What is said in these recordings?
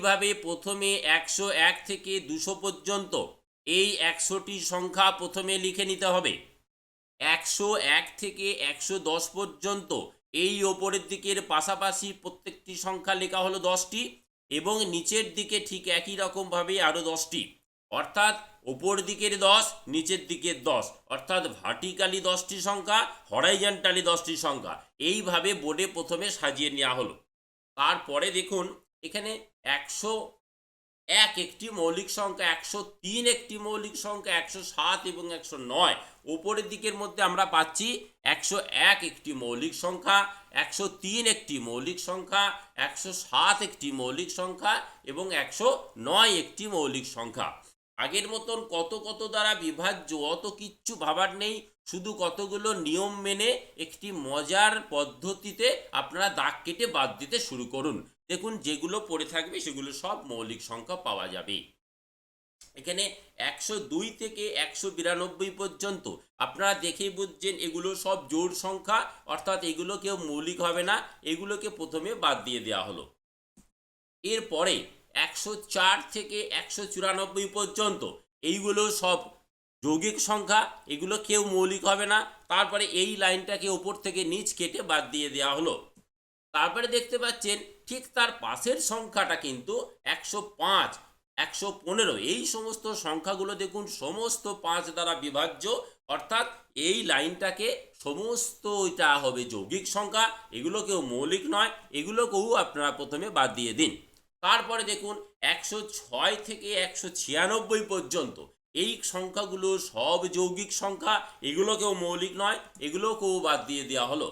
এইভাবে প্রথমে একশো এক থেকে দুশো পর্যন্ত এই একশোটি সংখ্যা প্রথমে লিখে নিতে হবে? একশো এক থেকে একশো দশ পর্যন্ত এই ওপরের দিকের পাশাপাশি প্রত্যেকটি সংখ্যা লেখা হলো দশটি এবং নিচের দিকে ঠিক একই রকমভাবে আরও দশটি। অর্থাৎ ওপর দিকের দশ, নিচের দিকের দশ। অর্থাৎ ভার্টিক্যালি দশটি সংখ্যা, হরাইজেন্টালি দশটি সংখ্যা। এইভাবে বোর্ডে প্রথমে সাজিয়ে নেওয়া হলো। তারপরে দেখুন এখানে একশো এক একটি মৌলিক সংখ্যা, একশো তিন একটি মৌলিক সংখ্যা, একশো সাত এবং একশো নয়। ওপরের দিকের মধ্যে আমরা পাচ্ছি একশো এক একটি মৌলিক সংখ্যা, একশো তিন একটি মৌলিক সংখ্যা, একশো সাত একটি মৌলিক সংখ্যা এবং একশো নয় একটি মৌলিক সংখ্যা। আগের মতন কত কত দ্বারা বিভাজ্য, অত কিচ্ছু ভাবার নেই। শুধু কতগুলো নিয়ম মেনে একটি মজার পদ্ধতিতে আপনারা দাগ কেটে বাদ দিতে শুরু করুন। দেখুন, যেগুলো পড়ে থাকবে, সেগুলো সব মৌলিক সংখ্যা পাওয়া যাবে। এখানে একশো দুই থেকে একশো বিরানব্বই পর্যন্ত আপনারা দেখেই বুঝছেন, এগুলো সব জোড় সংখ্যা, অর্থাৎ এগুলো কেউ মৌলিক হবে না, এগুলোকে প্রথমে বাদ দিয়ে দেওয়া হলো। এরপরে একশো চার থেকে একশো চুরানব্বই পর্যন্ত এইগুলো সব যৌগিক সংখ্যা, এগুলো কেউ মৌলিক হবে না, তারপরে এই লাইনটাকে ওপর থেকে নিচ কেটে বাদ দিয়ে দেওয়া হলো। তারপরে দেখতে পাচ্ছেন ঠিক তার পাশের সংখ্যাটা কিন্তু একশো পাঁচ, একশো পনেরো। এই সমস্ত সংখ্যাগুলো দেখুন, সমস্ত পাঁচ দ্বারা বিভাজ্য, অর্থাৎ এই লাইনটাকে সমস্ত এটা হবে যৌগিক সংখ্যা, এগুলো কেউ মৌলিক নয়, এগুলোকেও আপনারা প্রথমে বাদ দিয়ে দিন। তারপরে দেখুন, একশো ছয় থেকে একশো ছিয়ানব্বই পর্যন্ত, এই সংখ্যাগুলো সব যৌগিক সংখ্যা এগুলোকেও মৌলিক নয়, এগুলোকেও বাদ দিয়ে দেওয়া হলো।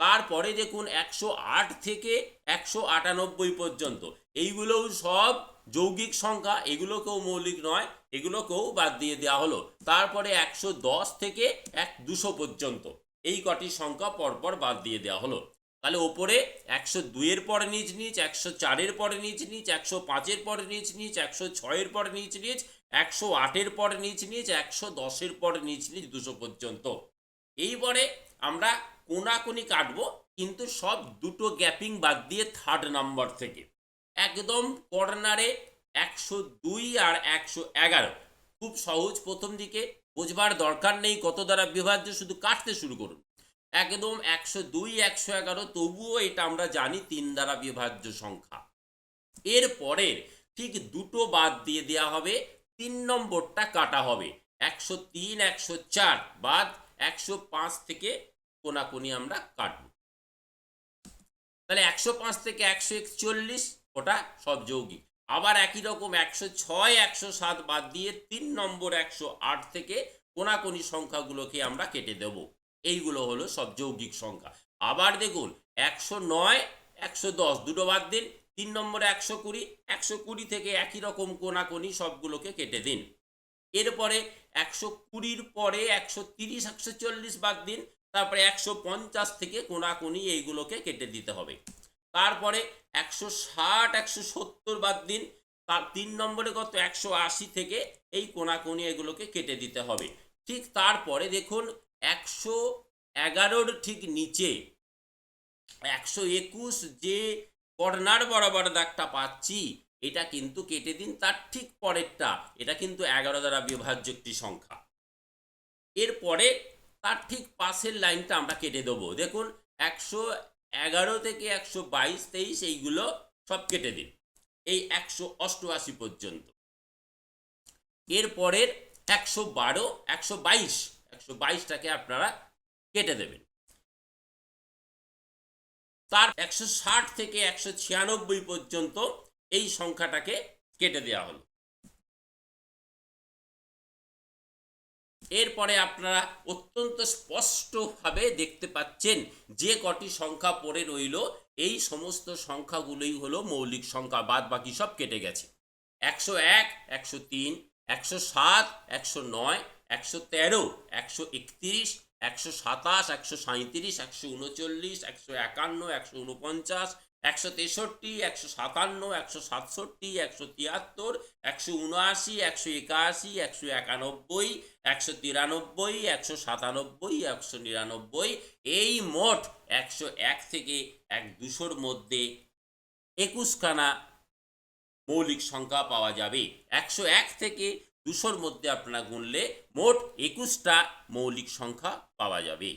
তারপরে দেখুন একশো আট থেকে একশো আটানব্বই পর্যন্ত। এইগুলোও সব যৌগিক সংখ্যা, এগুলোকেও মৌলিক নয়, এগুলোকেও বাদ দিয়ে দেওয়া হলো। তারপরে একশো দশ থেকে এক দুশো পর্যন্ত এই কটি সংখ্যা পরপর বাদ দিয়ে দেওয়া হলো। তাহলে ওপরে একশো দুইয়ের পরে নিচ নিচ, একশো চারের পরে নিচ নিচ, একশো পাঁচের পরে নিচ নিচ, একশো ছয়ের পরে নিচ নিচ, একশো আটের পরে নিচ নিচ, একশো দশের পরে নিচ নিচ দুশো পর্যন্ত। এইবারে আমরা কোনাকুনি কাটবো, কিন্তু সব দুটো গ্যাপিং বাদ দিয়ে থার্ড নাম্বার থেকে। একদম কর্নারে একশো দুই আর একশো এগারো। খুব সহজ প্রথম দিকে, বোঝবার দরকার নেই কত দ্বারা বিভাজ্য, শুধু কাটতে শুরু করুন। একদম একশো দুই, একশো এগারো, তবুও এটা আমরা জানি তিন দ্বারা বিভাজ্য সংখ্যা। এর এরপরে ঠিক দুটো বাদ দিয়ে দেওয়া হবে, তিন নম্বরটা কাটা হবে। একশো তিন, একশো চার, বাদ একশো পাঁচ থেকে কোনাকুনি আমরা কাটব। তাহলে একশো পাঁচ থেকে একশো একচল্লিশ, ওটা সব যৌগিক। আবার একই রকম একশো ছয়, একশো সাত বাদ দিয়ে তিন নম্বর একশো আট থেকে কোনাকুনি সংখ্যাগুলোকে আমরা কেটে দেব। এইগুলো হলো সব যৌগিক সংখ্যা। আবার দেখুন, একশো নয়, একশো দশ দুটো বাদ দিন, তিন নম্বরে একশো কুড়ি একশো কুড়ি থেকে একই রকম কোনাকুনি সবগুলোকে কেটে দিন। এরপরে একশো কুড়ির পরে একশো তিরিশ, একশো চল্লিশ বাদ দিন তারপরে একশো পঞ্চাশ থেকে কোনাকুনি এইগুলোকে কেটে দিতে হবে। তারপরে একশো ষাট, একশো সত্তর বাদ দিন। তার তিন নম্বরে কত? একশো আশি থেকে এই কোনাকুনি এগুলোকে কেটে দিতে হবে। ঠিক তারপরে দেখুন, একশো এগারোর ঠিক নিচে একশো একুশ যে কর্নার বরাবর দাগটা পাচ্ছি, এটা কিন্তু কেটে দিন। তার ঠিক পরেরটা, এটা কিন্তু এগারো দ্বারা বিভাজ্য একটি সংখ্যা। এরপরে তার ঠিক পাশের লাইনটা আমরা কেটে দেবো। দেখুন, একশো এগারো থেকে একশো বাইশ, তেইশ এইগুলো সব কেটে দিন। এই একশো অষ্টআশি পর্যন্ত। এরপরের একশো বারো, একশো বাইশ, একশো বাইশটাকে আপনারা কেটে দেবেন। তার একশো ষাট থেকে একশো ছিয়ানব্বই পর্যন্ত এই সংখ্যাটাকে কেটে দেওয়া হলো। এরপরে আপনারা অত্যন্ত স্পষ্টভাবে দেখতে পাচ্ছেন যে কটি সংখ্যা পড়ে রইল, এই সমস্ত সংখ্যাগুলোই হলো মৌলিক সংখ্যা বাদ বাকি সব কেটে গেছে। একশো এক, একশো তিন, একশো সাত, একশো নয়, একশো তেরো, একশো একত্রিশ, একশো সাতাশ, একশো সাঁত্রিশ একশো উনচল্লিশ, একশো একান্ন, একশো উনপঞ্চাশ একশো তেষট্টি, একশো সাতান্ন, একশো সাতষট্টি, একশো তিয়াত্তর, একশো উনআশি, একশো একাশি, একশো একানব্বই, একশো তিরানব্বই, একশো সাতানব্বই, একশো নিরানব্বই। এই মোট একশো এক থেকে এক দুশোর মধ্যে একুশখানা মৌলিক সংখ্যা পাওয়া যাবে। একশো এক থেকে দুশোর মধ্যে আপনারা গুনলে মোট একুশটা মৌলিক সংখ্যা পাওয়া যাবে।